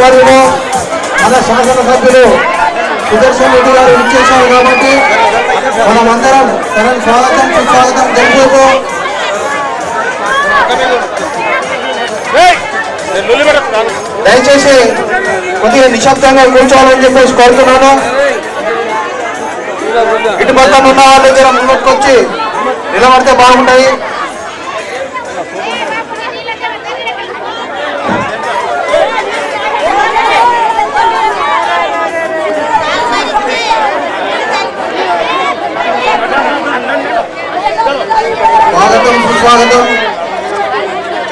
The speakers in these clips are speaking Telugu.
హలో మన శాసనసభ్యులు సుదర్శన్ రెడ్డి గారు ఇచ్చేశారు కాబట్టి మనమందరం తనని స్వాగతం సుస్వాగతం తెలుపుతూ దయచేసి కొద్దిగా నిశ్శబ్దంగా కూర్చోవాలని చెప్పేసి కోరుతున్నాను. ఇటు పక్కన ఉన్న వాళ్ళు దగ్గర ముందుకు వచ్చి నిలబడితే బాగుంటాయి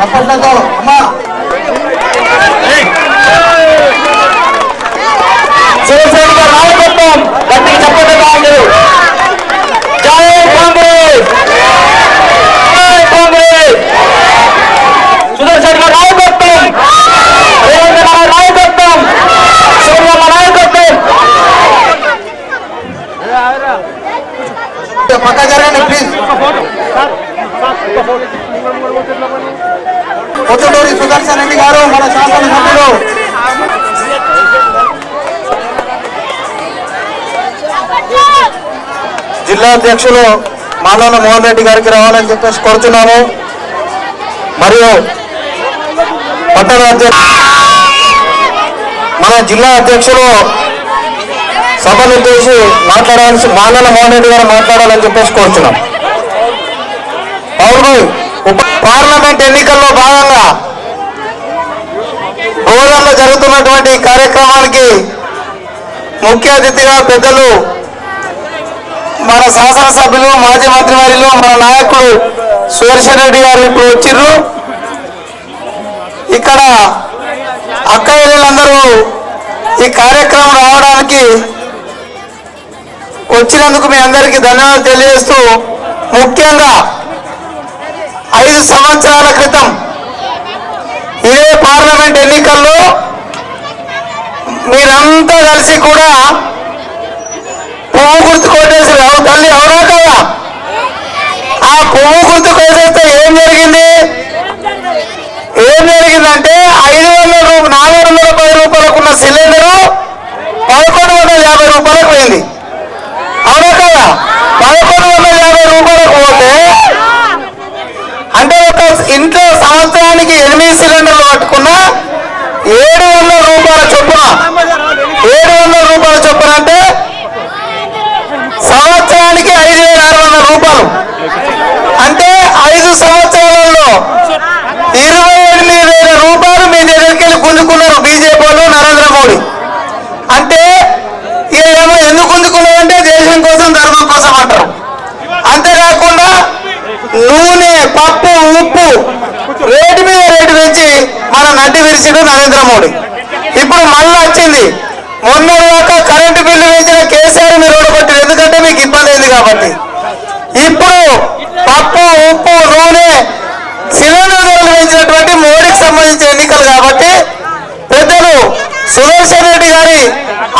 చప్పట్లతో అమ్మా శివసేన నాయకత్వం గట్టి చప్పట్లుగా ఉంది జై కాంగ్రెస్ జై కాంగ్రెస్ సుదర్శన్ గారి నాయకత్వం రేవంత్ గారి నాయకత్వం సోమమ్మ నాయకత్వం పక్క జరగండి ప్లీజ్ పొద్దుటూరి సుదర్శన్ రెడ్డి గారు మన శాసనసభ్యులు. జిల్లా అధ్యక్షులు మాలోన మోహన్ రెడ్డి గారికి రావాలని చెప్పేసి కోరుతున్నాము. మరియు పట్టణ అధ్యక్ష మన జిల్లా అధ్యక్షులు సభను చేసి మాట్లాడాల్సి మాలోన మోహన్ రెడ్డి గారు మాట్లాడాలని చెప్పేసి కోరుతున్నాం. అవును పార్లమెంట్ ఎన్నికల్లో భాగంగా గోదాంలో జరుగుతున్నటువంటి కార్యక్రమానికి ముఖ్య అతిథిగా పెద్దలు మన శాసనసభ్యులు మాజీ మంత్రివర్యులు మన నాయకులు సుదర్శన్ రెడ్డి గారు ఇప్పుడు వచ్చిర్రు. ఇక్కడ అక్కయ్యలందరూ ఈ కార్యక్రమం రావడానికి వచ్చినందుకు మీ అందరికీ ధన్యవాదాలు తెలియజేస్తూ ముఖ్యంగా ఐదు సంవత్సరాల క్రితం ఏ పార్లమెంట్ ఎన్నికల్లో మీరంతా కలిసి కూడా పువ్వు గుర్తు కొట్టేసి రావు తల్లి ఎవరో కదా? ఆ పువ్వు గుర్తు కొట్టేస్తే ఏం జరిగింది ఏం జరిగిందంటే ఐదు వందల రూపాయలు నాలుగు వందల పది రూపాయలకు ఉన్న సిలిండరు పదకొండు వందల యాభై రూపాయలకు పోయింది అవునా కదా పదకొండు వందల యాభై రూపాయలకు పోతే అంటే ఒక ఇంట్లో సంవత్సరానికి ఎనిమిది సిలిండర్లు పట్టుకున్న ఏడు వందల రూపాయల చొప్పున ఏడు వందల రూపాయల చొప్పున అంటే సంవత్సరానికి ఐదు వేల ఆరు వందల రూపాయలు అంటే ఐదు సంవత్సరాలలో ఇరవై ఎనిమిది వేల రూపాయలు మీ దగ్గరికి వెళ్ళి గుంజుకున్నారు బీజేపీ వాళ్ళు నరేంద్ర మోడీ అంటే ఏమో ఎందుకు గుంజుకున్నారంటే దేశం కోసం ధర్మం కోసం అంటారు అంతేకాకుండా నూనె పప్పు ఉప్పు రేటు మీద రేటు పెంచి మన నడ్డి విరిచిడు నరేంద్ర మోడీ. ఇప్పుడు మళ్ళీ వచ్చింది. మొన్న దాకా కరెంటు బిల్లు పెంచిన కేసీఆర్ మీరు ఓడగొట్టారు ఎందుకంటే మీకు ఇబ్బంది అయింది కాబట్టి. ఇప్పుడు పప్పు ఉప్పు నూనె సిలిండర్ ధరలు పెంచినటువంటి మోడీకి సంబంధించిన ఎన్నికలు కాబట్టి పెద్దలు సుదర్శన్ రెడ్డి గారి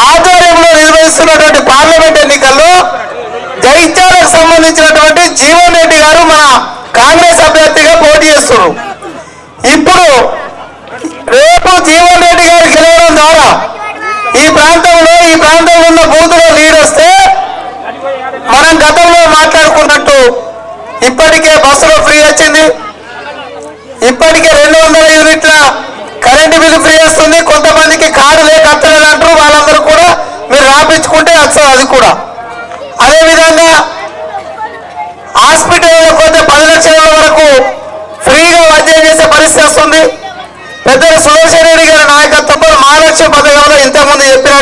ఆధ్వర్యంలో నిర్వహిస్తున్నటువంటి పార్లమెంట్ ఎన్నికల్లో జైత్యాలకు సంబంధించినటువంటి జీవన్ రెడ్డి గారు మన కాంగ్రెస్ అభ్యర్థిగా పోటీ చేస్తున్నారు ఇప్పుడు రేపు జీవన్ రెడ్డి గారు గెలవడం ద్వారా ఈ ప్రాంతంలో ఈ ప్రాంతంలో ఉన్న బూతులో లీడ్ వస్తే మనం గతంలో మాట్లాడుకున్నట్టు ఇప్పటికే బస్సులో ఫ్రీ వచ్చింది. ఇప్పటికే రెండు వందల యూనిట్ల కరెంటు బిల్లు ఫ్రీ వస్తుంది కొంతమందికి కార్డు లేక అత్తలేదు అంటారు. వాళ్ళందరూ కూడా మీరు రాపించుకుంటే వస్తుంది అది కూడా. అదేవిధంగా హాస్పిటల్లో పోతే పది లక్షల వరకు ఫ్రీగా వైద్యం చేసే పరిస్థితి వస్తుంది. పెద్దలు సుదర్శన్ రెడ్డి గారి నాయకత్వంలో మహాలక్ష్మి పథకంలో ఇంతకుముందు చెప్పిన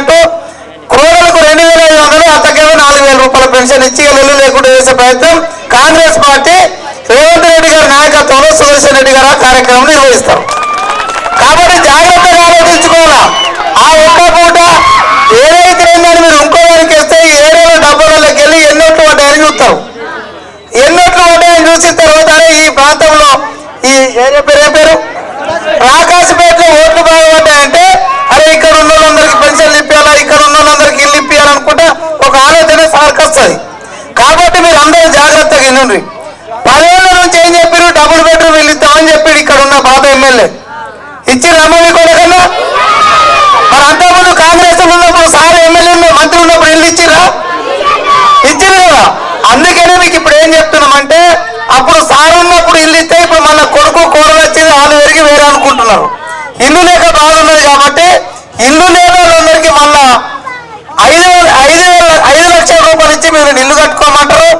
కోడలకు రెండు వేల ఐదు వందలు అత్తకేమో నాలుగు వేల రూపాయల పెన్షన్ ఇచ్చి ఇల్లు లేకుండా చేసే ప్రయత్నం కాంగ్రెస్ పార్టీ రేవంత్ రెడ్డి గారి నాయకత్వంలో సుదర్శన్ రెడ్డి గారు ఆ కార్యక్రమం నిర్వహిస్తారు. కాబట్టి జాగ్రత్తగా ఆలోచించుకోవాలా. ఆ ఒక్క పూట ఏదైతే ఏందని మీరు ఇంకో వారికి వేస్తే ఈ డబ్బులలోకి వెళ్ళి ఎన్నోట్లు పడ్డాయని చూస్తారు. ఎన్నోట్లు పడ్డాయని చూసిన తర్వాత ఈ ప్రాంతంలో ఈ ఏరియా పేరు ఏ పేరు? రాకాశపేటలో ఓట్లు బాగా పడ్డాయంటే అరే ఇక్కడ ఉన్న వాళ్ళందరికీ పెన్షన్లు ఇప్పించాలా ఇక్కడ ఉన్న వాళ్ళందరికీ ఇల్లు ఇప్పించాలనుకుంటే ఒక ఆలోచన సార్కొస్తుంది కాబట్టి మీరు అందరూ జాగ్రత్తగా వినండి పదేళ్ళ నుంచి ఏం చెప్పారు డబుల్ బెడ్రూమ్ ఇల్లు అని చెప్పాడు ఇక్కడ ఉన్న పాత ఎమ్మెల్యే. ఇచ్చి రమ్మని కొనకన్నా మరి అంతకుముందు కాంగ్రెస్ ఉన్నప్పుడు సార్ ఎమ్మెల్యే మంత్రి ఉన్నప్పుడు ఇల్లు ఇచ్చిరా ఇచ్చింది కదా అందుకనే మీకు ఇప్పుడు ఏం చెప్తున్నామంటే అప్పుడు సార్ ఉన్నప్పుడు ఇల్లు ఇస్తే ఇప్పుడు మన కొడుకు కోడలు వచ్చింది వాళ్ళు పెరిగి వేరే అనుకుంటున్నారు. ఇల్లు లేక బాగున్నది కాబట్టి ఇల్లు లేని వాళ్ళందరికీ మళ్ళా ఐదు ఐదు వేల ఐదు లక్షల రూపాయలు ఇచ్చి మీరు ఇల్లు కట్టుకోమంటారు.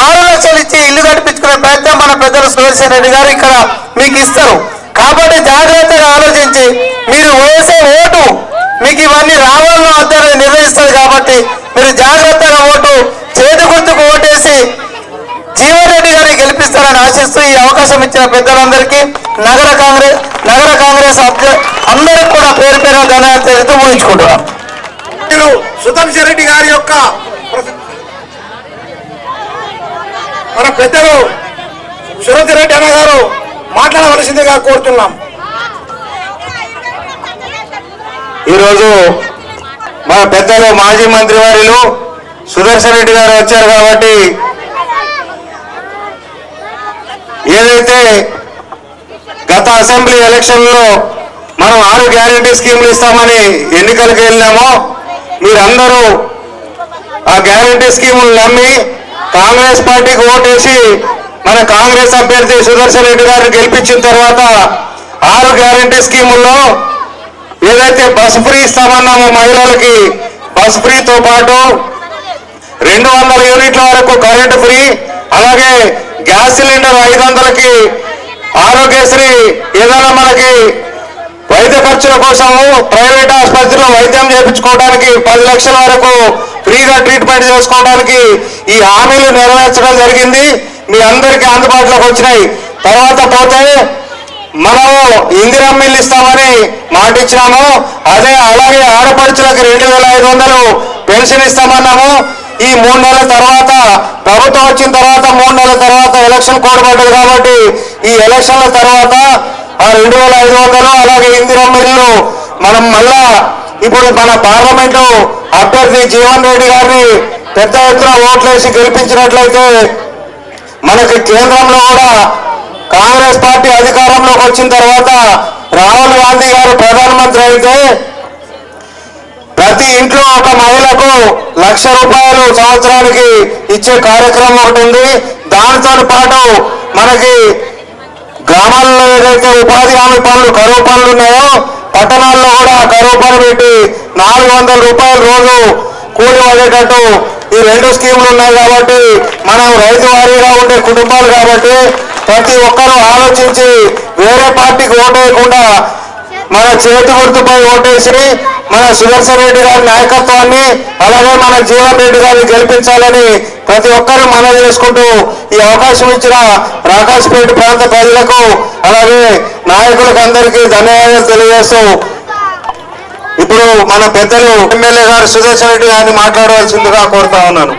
ఆరు లక్షలు ఇచ్చి ఇల్లు కట్టించుకునే ప్రయత్నం మన పెద్దలు సురేశ్వర రెడ్డి గారు ఇక్కడ మీకు ఇస్తారు. కాబట్టి జాగ్రత్తగా ఆలోచించి మీరు వేసే ఓటు మీకు ఇవన్నీ రావాలని వద్దని నిర్ణయిస్తారు కాబట్టి మీరు జాగ్రత్తగా ఓటు చేతి గుర్తుకు ఓటేసి జీవన్ రెడ్డి గారిని గెలిపిస్తారని ఆశిస్తూ ఈ అవకాశం ఇచ్చిన పెద్దలందరికీ నగర కాంగ్రెస్ నగర కాంగ్రెస్ అందరికి కూడా పేరు పేరు ధన్యవాదాలు తెలుస్తూ ఊహించుకుంటున్నాం మీరు రెడ్డి గారి యొక్క మన పెద్దలు సురేంద్ర రెడ్డి అన్న గారు మాట్లాడవలసిందిగా కోరుతున్నాం. ఈరోజు మన పెద్దలు మాజీ మంత్రి వారిలు సుదర్శన్ రెడ్డి గారు వచ్చారు కాబట్టి ఏదైతే గత అసెంబ్లీ ఎలక్షన్లో మనం ఆరు గ్యారంటీ స్కీములు ఇస్తామని ఎన్నికలకు వెళ్ళామో మీరందరూ ఆ గ్యారంటీ స్కీములు నమ్మి కాంగ్రెస్ పార్టీకి ఓటేసి మన కాంగ్రెస్ అభ్యర్థి సుదర్శన్ రెడ్డి గారిని గెలిపించిన తర్వాత ఆరు గ్యారంటీ స్కీముల్లో ఏదైతే బస్ ఫ్రీ ఇస్తామన్నామో మహిళలకి బస్ ఫ్రీతో పాటు రెండు వందల యూనిట్ల వరకు కరెంటు ఫ్రీ అలాగే గ్యాస్ సిలిండర్ ఐదు వందలకి ఆరోగ్యశ్రీ ఏదైనా మనకి వైద్య ఖర్చుల కోసము ప్రైవేట్ ఆసుపత్రిలో వైద్యం చేయించుకోవడానికి పది లక్షల వరకు ఫ్రీగా ట్రీట్మెంట్ చేసుకోవడానికి ఈ హామీలు నెరవేర్చడం జరిగింది. మీ అందరికీ అందుబాటులోకి వచ్చినాయి. తర్వాత పోతే మనము ఇందిరమ్మ ఇల్లు ఇస్తామని మాట ఇచ్చినాము అదే అలాగే ఆడపడుచులకు రెండు వేల ఐదు వందలు పెన్షన్ ఇస్తామన్నాము. ఈ మూడు నెలల తర్వాత ప్రభుత్వం వచ్చిన తర్వాత మూడు నెలల తర్వాత ఎలక్షన్ కోడ్ పడ్డది కాబట్టి ఈ ఎలక్షన్ల తర్వాత ఆ రెండు వేల ఐదు వందలు అలాగే ఇందిరా ఇల్లు మనం మళ్ళా ఇప్పుడు మన పార్లమెంటు అభ్యర్థి జీవన్ రెడ్డి గారిని పెద్ద ఎత్తున ఓట్లేసి గెలిపించినట్లయితే మనకి కేంద్రంలో కూడా కాంగ్రెస్ పార్టీ అధికారంలోకి వచ్చిన తర్వాత రాహుల్ గాంధీ గారు ప్రధానమంత్రి అయితే ప్రతి ఇంట్లో ఒక మహిళకు లక్ష రూపాయలు సంవత్సరానికి ఇచ్చే కార్యక్రమం ఒకటి ఉంది. దానితో పాటు మనకి గ్రామాల్లో ఏదైతే ఉపాధి హామీ పనులు కరువు పనులు ఉన్నాయో పట్టణాల్లో కూడా కరువు పని పెట్టి నాలుగు వందల రూపాయలు రోజు కూలి పడేటట్టు ఈ రెండు స్కీములు ఉన్నాయి కాబట్టి మనం రైతు వారీగా ఉండే కుటుంబాలు కాబట్టి ప్రతి ఒక్కరూ ఆలోచించి వేరే పార్టీకి ఓటేయకుండా మన చేతి గుర్తుపై ఓటేసి మన సుదర్శన్ రెడ్డి గారి నాయకత్వాన్ని అలాగే మన జీవన్ రెడ్డి గారిని గెలిపించాలని ప్రతి ఒక్కరూ మనం చేసుకుంటూ ఈ అవకాశం ఇచ్చిన రాకాశపేట ప్రాంత ప్రజలకు అలాగే నాయకులకు అందరికీ ధన్యవాదాలు తెలియజేస్తూ ఇప్పుడు మన పెద్దలు ఎమ్మెల్యే గారు సుదర్శన్ రెడ్డి గారిని మాట్లాడవలసిందిగా కోరుతా ఉన్నాను.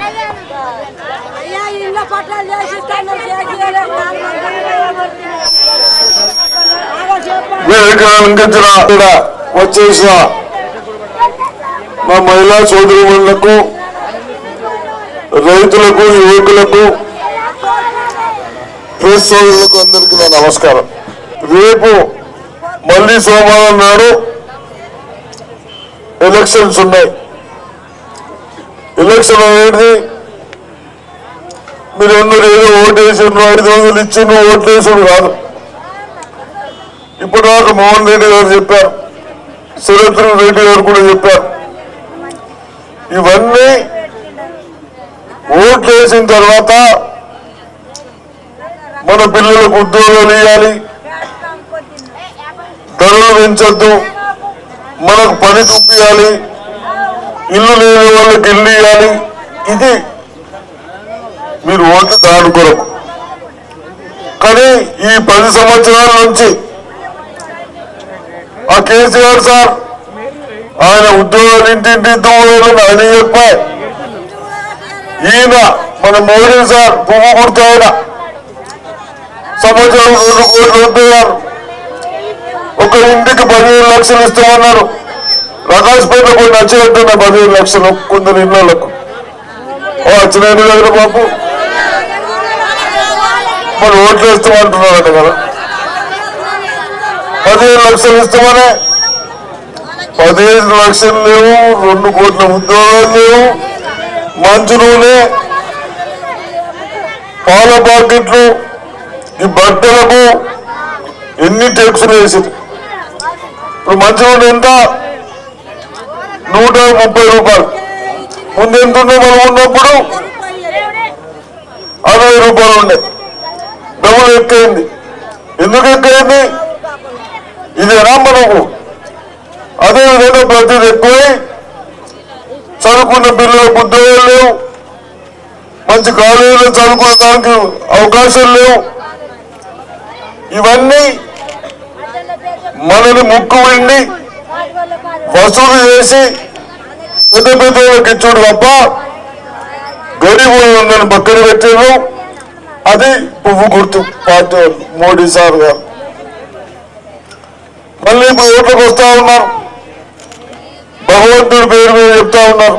కూడా వచ్చేసిన మా మహిళా సోదరులకు రైతులకు యువకులకు ప్రెస్ సోదరులకు అందరికీ నా నమస్కారం. రేపు మళ్ళీ సోమవారం నాడు ఎలక్షన్స్ ఉన్నాయి. ఎలక్షన్ అనేది మీరు అందరూ ఏదో ఓటు వేసిండ్రు ఐదు రోజులు ఇచ్చిండ్రు ఓట్లు వేసిండ్రు కాదు. ఇప్పుడు దాకా మోహన్ రెడ్డి గారు చెప్పారు సురేంద్ర రెడ్డి గారు కూడా చెప్పారు. ఇవన్నీ ఓట్లు వేసిన తర్వాత మన పిల్లలకు ఉద్యోగాలు ఇవ్వాలి. ధరలు పెంచొద్దు. మనకు పని చూపించాలి ఇల్లు లేని వాళ్ళకి ఇల్లు ఇవ్వాలి. ఇది మీరు ఓట్లు దాని కొరకు. కానీ ఈ పది సంవత్సరాల నుంచి ఆ కేసీఆర్ సార్ ఆయన ఉద్యోగాలు ఇంటింటి దూరాలని ఆయన ఈయన మన మోడీ సార్ పువ్వు గుర్తు ఆయన. సంవత్సరం రెండు కోట్లు వద్దయ్యారు ఒక ఇంటికి పదిహేను లక్షలు ఇస్తామన్నారు. రకాశపేట కొన్ని నచ్చినట్టున్న పదిహేను లక్షలు కొందరు ఇళ్ళకు ఓ వచ్చినాయి దగ్గర బాబు. మరి ఓట్లు వేస్తామంటున్నారట కదా. పదిహేను లక్షలు ఇస్తామనే పదిహేను లక్షలు లేవు రెండు కోట్ల ఉద్యోగాలు లేవు. మంచు నూనె పాల ప్యాకెట్లు ఈ బట్టలకు ఎన్ని ట్యాక్సులు వేసింది ఇప్పుడు మంచి నూనె ఎంత? నూట ముప్పై రూపాయలు. ముందు ఎంత ఉండే మనం ఉన్నప్పుడు అరవై రూపాయలు ఉండే. డబ్బులు ఎక్కైంది. ఎందుకు ఎక్కైంది? ఇది ఎలా మనకు అదే విధంగా ఎక్కువై చదువుకున్న పిల్లలకు ఉద్యోగాలు లేవు. మంచి కాలేజీలో చదువుకోవడానికి అవకాశాలు లేవు. ఇవన్నీ మనని ముక్కు విండి వసూలు చేసి పెద్ద పెద్ద వాళ్ళకి ఇచ్చుడు తప్ప గడిపోయి ఉందని పక్కన పెట్టారు అది పువ్వు గుర్తు పార్టీ మోడీ సార్ గారు. మళ్ళీ ఇప్పుడు ఓట్లకు వస్తా ఉన్నారు. భగవంతుడి పేరు మీద చెప్తా ఉన్నారు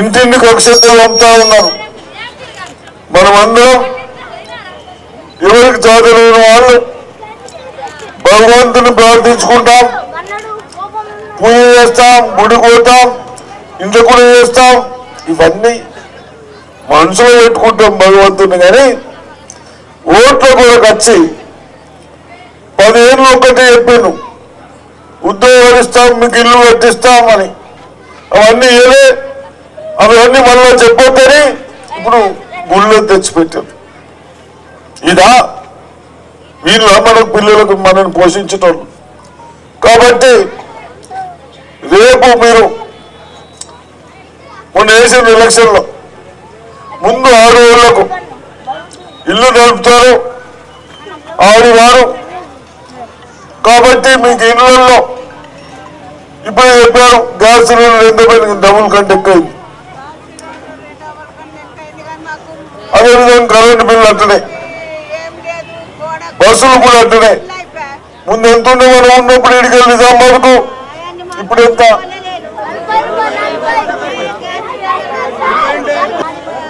ఇంటింటికి అక్షంతలు పంపుతా ఉన్నారు మనమందరం ఎవరికి చాతలేని వాళ్ళు భగవంతుని ప్రార్థించుకుంటాం. పూజ చేస్తాం గుడి పోతాం ఇంట్లో కూడా చేస్తాం. ఇవన్నీ మనసులో పెట్టుకుంటాం భగవంతుని కానీ ఓట్ల కూడా వచ్చి పదిహేను ఒకటి చెప్పాను ఉద్యోగాలు ఇస్తాం మీకు ఇల్లు కట్టిస్తామని అవన్నీ ఏదే అవన్నీ మళ్ళీ చెప్పొద్దని ఇప్పుడు గుళ్ళో తెచ్చిపెట్టారు. ఇదా వీళ్ళ మన పిల్లలకు మనల్ని పోషించటం కాబట్టి రేపు మీరు మొన్న వేసిన ఎలక్షన్లో ముందు ఆరు ఏళ్ళకు ఇల్లు నడుపుతారు. ఆడివారు కాబట్టి మీకు ఇళ్ళలో ఇప్పుడు చెప్పారు గ్యాస్ సిలిండర్ ఎంత పెరిగింది? డబుల్ కంటే ఎక్కువైంది. అదేవిధంగా కరెంటు బిల్లు అట్టనే బస్సులు కూడా అట్టనే ముందు ఎంత ఉండే మనం ఉన్నప్పుడు ఇడికి నిజామాబాద్కు ఇప్పుడు ఎంత?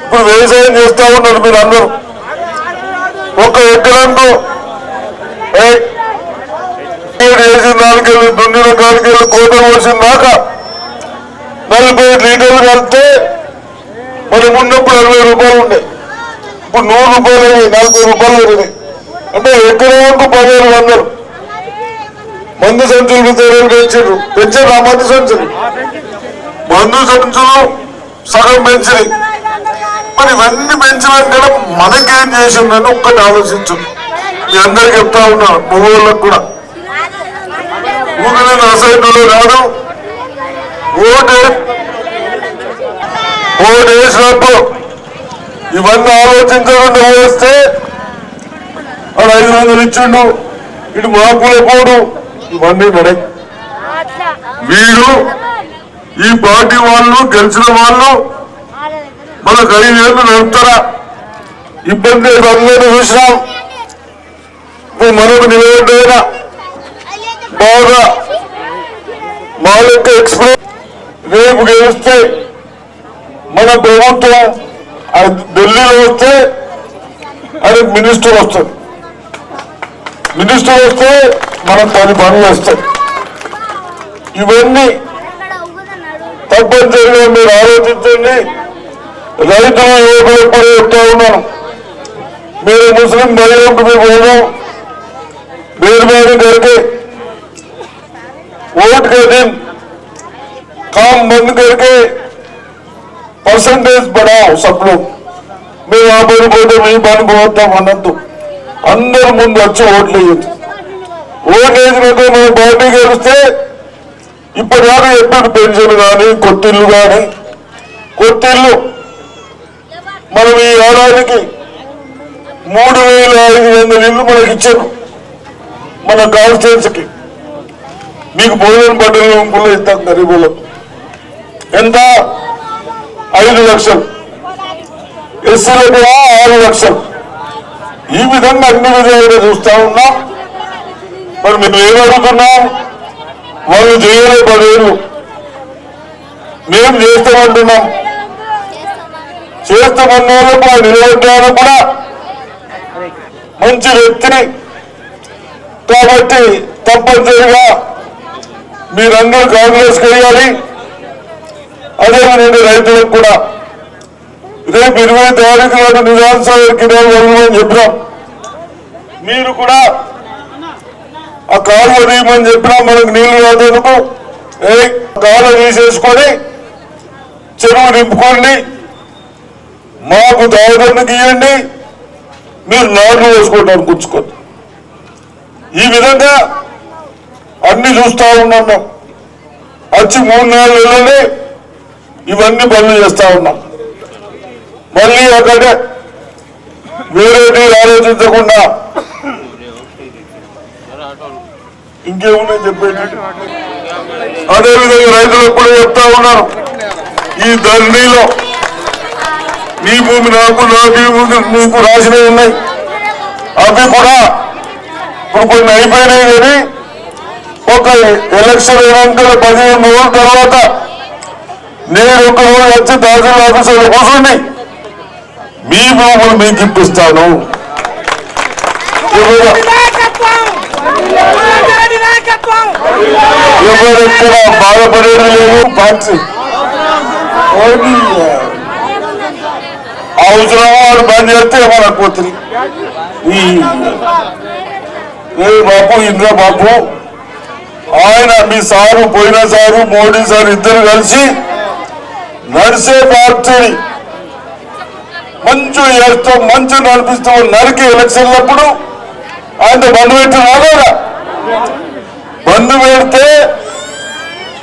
ఇప్పుడు వ్యవసాయం చేస్తా ఉన్నారు మీరు అందరూ. ఒక ఎకరాకు వేసిన నాలుగేళ్ళు దున్నిన నాలుగేళ్ళు కోత పోసిన దాకా నలభై లీటర్లు కలిపితే మనం ఉన్నప్పుడు అరవై రూపాయలు ఉండే. ఇప్పుడు నూరు రూపాయలు అయ్యాయి, నలభై రూపాయలు పెరిగినాయి అంటే ఎకరానికి పదిహేను వందలు? మందు సంచులు తెరలు పెంచారు పెంచారు ఆ మందు సంచులు. మందు సంచులు సగం పెంచినాయి. మరి ఇవన్నీ పెంచినాక మనకేం చేసిందని ఒక్కటి ఆలోచించు. మీ అందరికి చెప్తా ఉన్నా మగవాళ్ళకు కూడా. ఊరిని అసైన్లో కాదు. ఓటు ఓటు వేసినప్పుడు ఇవన్నీ ఆలోచించకుండా వేస్తే వాడు ఐదు వందలు ఇచ్చిండు. ఇటు మాకులే పోడు. ఇవన్నీ నడే వీళ్ళు ఈ పార్టీ వాళ్ళు గెలిచిన వాళ్ళు మనకు ఐదేళ్ళు నడుపుతారా? ఇబ్బంది అందరూ చూసినాం. ఇప్పుడు మనకు నిలబడ్డా బాగా మాలిక ఎక్స్ప్రెస్ రేపు గెలిస్తే మన ప్రభుత్వం ఢిల్లీలో వస్తే అది మినిస్టర్ వస్తుంది మినిస్టర్ వస్తే మనం పది పనులు వస్తాయి ఇవన్నీ తప్పనిసరిగా మీరు ఆలోచించండి. రైతులు ఏ కూడా చెప్తా ఉన్నాను. మీరు ముస్లిం మహిళలకు మీ పోదాం. వేరు మీద దొరికే वोट के दिन काम बंद करके परसेंटेज बढ़ाओ सब लोग మేము ఆ పని పోతే మీ పని పోతాం అన్నట్టు అందరు ముందు వచ్చి ఓట్లు వేయద్దు ఓట్లు వేసినట్టు మన పార్టీ గెలిస్తే ఇప్పటిదాకా ఎప్పుడు పెన్షన్ కానీ కొత్తిల్లు కానీ కొత్తిల్లు మనం ఈ ఏడాదికి మూడు వేల ఐదు వందల ఇల్లు మనకి ఇచ్చారు మన కాన్స్టిట్యున్సీకి మీకు భోజనం బట్టలు కూడా ఇస్తాం గరీబులు. ఎంత? ఐదు లక్షలు. ఎస్సీలకు కూడా ఆరు లక్షలు. ఈ విధంగా అన్ని విధాలుగా చూస్తా ఉన్నాం మరి మేము ఏం అడుగుతున్నాం? వాళ్ళు చేయలే పదేళ్ళు మేము చేస్తామంటున్నాం. చేస్తామన్న వాళ్ళకు ఆ నిలబడ్డానికి కూడా మంచి వ్యక్తిని. కాబట్టి తప్పనిసరిగా మీరందరూ కాంగ్రెస్ వేయాలి అదేవిధంగా రైతులకు కూడా. రేపు ఇరవై తారీఖు నాడు నిజాం సాగర్కి వెళ్ళమని చెప్పినాం. మీరు కూడా ఆ కాలువ తీయమని చెప్పినా. మనకు నీళ్ళు రాదేందుకు ఏ కాలువ తీసేసుకొని చెరువు నింపుకోండి. మాకు తాగడానికి ఇవ్వండి మీరు నాట్లు వేసుకోవడానికి ఉంచుకోండి. ఈ విధంగా అన్ని చూస్తా ఉన్నాం మేము. వచ్చి మూడు నెలలలోనే ఇవన్నీ పనులు చేస్తా ఉన్నాం. మళ్ళీ అక్కడే వేరేటి ఆలోచించకుండా ఇంకేమున్నాయి చెప్పేది? అదేవిధంగా రైతులకు కూడా చెప్తా ఉన్నాను ఈ ధరణిలో నీ భూమి నాకు నా భూమి నీకు రాసినవి ఉన్నాయి. అవి కూడా ఇప్పుడు కొన్ని అయిపోయినాయి కానీ ఒక ఎలక్షన్ అయినాక పదిహేను రోజుల తర్వాత నేను ఒక రోజు వచ్చి తహసీల్ ఆఫీసులో కూర్చుండి మీ భూములు మీకు ఇప్పిస్తాను. ఎవరు- ఎవరెక్కడ బాధపడేది లేదు పార్టీ అవసరం వాడు బంద్ చేస్తే మన కూతురి ఈ ఏ బాపు ఇంద్ర బాపు ఆయన మీ సారు పోయిన సారు మోడీ సార్ ఇద్దరు కలిసి నడిసే పార్టీని మంచు చేస్తూ మంచు నడిపిస్తూ నరికి ఎలక్షన్లప్పుడు ఆయన బంధు పెట్టి రాలేదా బంధు పెడితే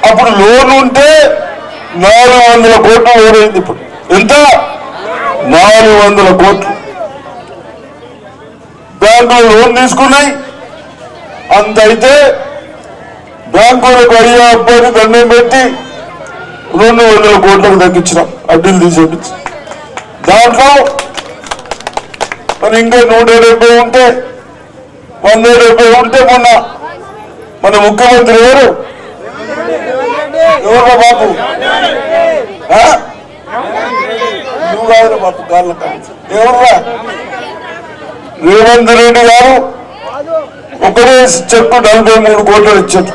అప్పుడు లోన్ ఉంటే నాలుగు వందల కోట్లు లోన్ అయింది ఇప్పుడు. ఎంత? నాలుగు వందల కోట్లు. బ్యాంకులు లోన్ తీసుకున్నాయి. అంత అయితే బ్యాంకులకు అయ్యా అబ్బాయిని దండం పెట్టి రెండు వందల కోట్లకు తగ్గించినాం. అడ్డీలు తీసేపించి. దాంట్లో మరి ఇంకా నూట డెబ్బై ఉంటే వంద డెబ్బై ఉంటే మొన్న మన ముఖ్యమంత్రి ఎవరు ఎవరు బాబు? నువ్వు కాదు బాబు గాళ్ళ ఎవర్రా? రేవంత్ రెడ్డి గారు ఒకటే చెక్కు నలభై మూడు కోట్లు ఇచ్చారు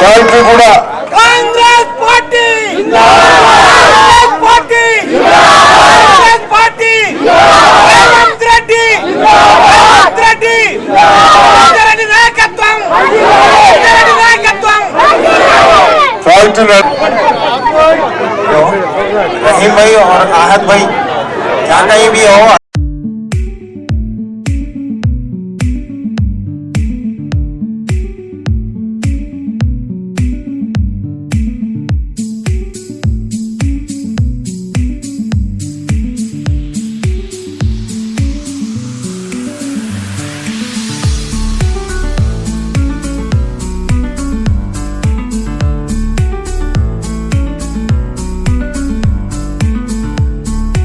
ఫ్యాక్టరీ కూడా Congress party Congress party Congress party Revanth Reddy Revanth Reddy Revanth Reddy నాయకత్వం రేవంత్ రెడ్డి నాయకత్వం ఫ్యాక్టరీ నడ- रहीम भाई और आहत भाई जहाँ कहीं भी हो